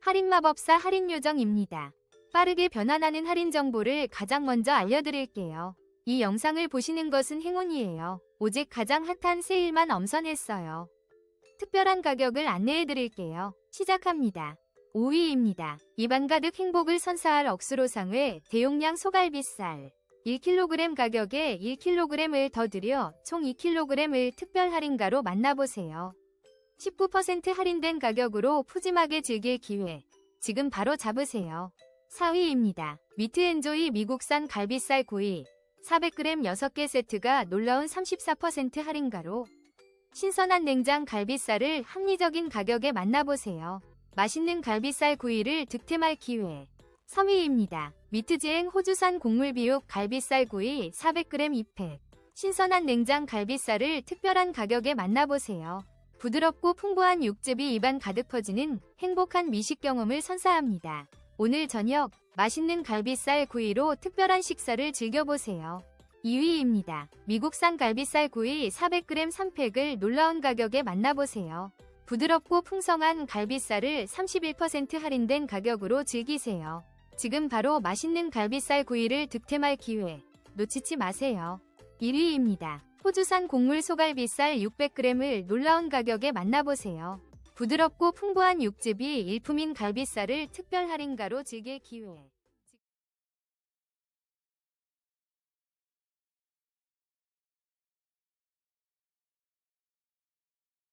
할인마법사 할인요정입니다. 빠르게 변환하는 할인 정보를 가장 먼저 알려드릴게요. 이 영상을 보시는 것은 행운이에요. 오직 가장 핫한 세일만 엄선했어요. 특별한 가격을 안내해드릴게요. 시작합니다. 5위입니다. 입안 가득 행복을 선사할 억수로상의 대용량 소갈비살. 1kg 가격에 1kg을 더 드려 총 2kg을 특별 할인가로 만나보세요. 19% 할인된 가격으로 푸짐하게 즐길 기회. 지금 바로 잡으세요. 4위입니다. 미트엔조이 미국산 갈비살 구이 400g 6개 세트가 놀라운 34% 할인가로 신선한 냉장 갈비살을 합리적인 가격에 만나보세요. 맛있는 갈비살 구이를 득템할 기회. 3위입니다. 미트지행 호주산 곡물 비육 갈비살 구이 400g 2팩. 신선한 냉장 갈비살을 특별한 가격에 만나보세요. 부드럽고 풍부한 육즙이 입안 가득 퍼지는 행복한 미식 경험을 선사합니다. 오늘 저녁 맛있는 갈비살 구이로 특별한 식사를 즐겨보세요. 2위입니다. 미국산 갈비살 구이 400g 3팩을 놀라운 가격에 만나보세요. 부드럽고 풍성한 갈비살을 31% 할인된 가격으로 즐기세요. 지금 바로 맛있는 갈비살 구이를 득템할 기회 놓치지 마세요. 1위입니다. 호주산 곡물 소갈비살 600g을 놀라운 가격에 만나보세요. 부드럽고 풍부한 육즙이 일품인 갈비살을 특별 할인가로 즐길 기회.